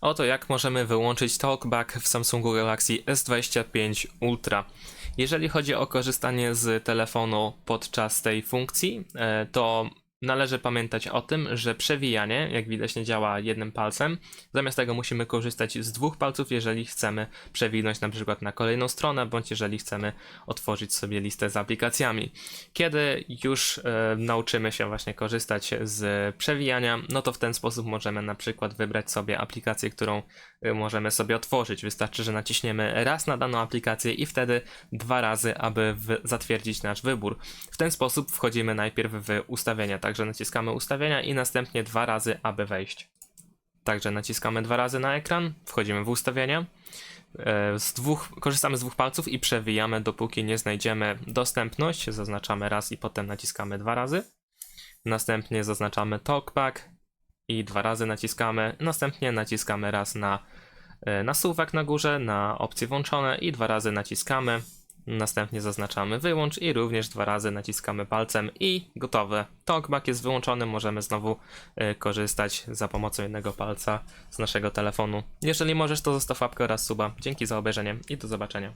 Oto jak możemy wyłączyć TalkBack w Samsungu Galaxy S25 Ultra. Jeżeli chodzi o korzystanie z telefonu podczas tej funkcji, e, to należy pamiętać o tym, że przewijanie, jak widać, nie działa jednym palcem. Zamiast tego musimy korzystać z dwóch palców, jeżeli chcemy przewinąć na przykład na kolejną stronę, bądź jeżeli chcemy otworzyć sobie listę z aplikacjami. Kiedy już e, nauczymy się właśnie korzystać z przewijania, no to w ten sposób możemy na przykład wybrać sobie aplikację, którą y, możemy sobie otworzyć. Wystarczy, że naciśniemy raz na daną aplikację i wtedy dwa razy, aby zatwierdzić nasz wybór. W ten sposób wchodzimy najpierw w ustawienia, także naciskamy ustawienia i następnie dwa razy, aby wejść. Także naciskamy dwa razy na ekran, wchodzimy w ustawienia. E, Z dwóch, korzystamy z dwóch palców i przewijamy, dopóki nie znajdziemy dostępność. Zaznaczamy raz i potem naciskamy dwa razy. Następnie zaznaczamy talkback i dwa razy naciskamy. Następnie naciskamy raz na e, nasuwak na górze, na opcje włączone i dwa razy naciskamy. Następnie zaznaczamy wyłącz i również dwa razy naciskamy palcem i gotowe. Talkback jest wyłączony, możemy znowu e, korzystać za pomocą jednego palca z naszego telefonu. Jeżeli możesz, to zostaw łapkę oraz suba. Dzięki za obejrzenie i do zobaczenia.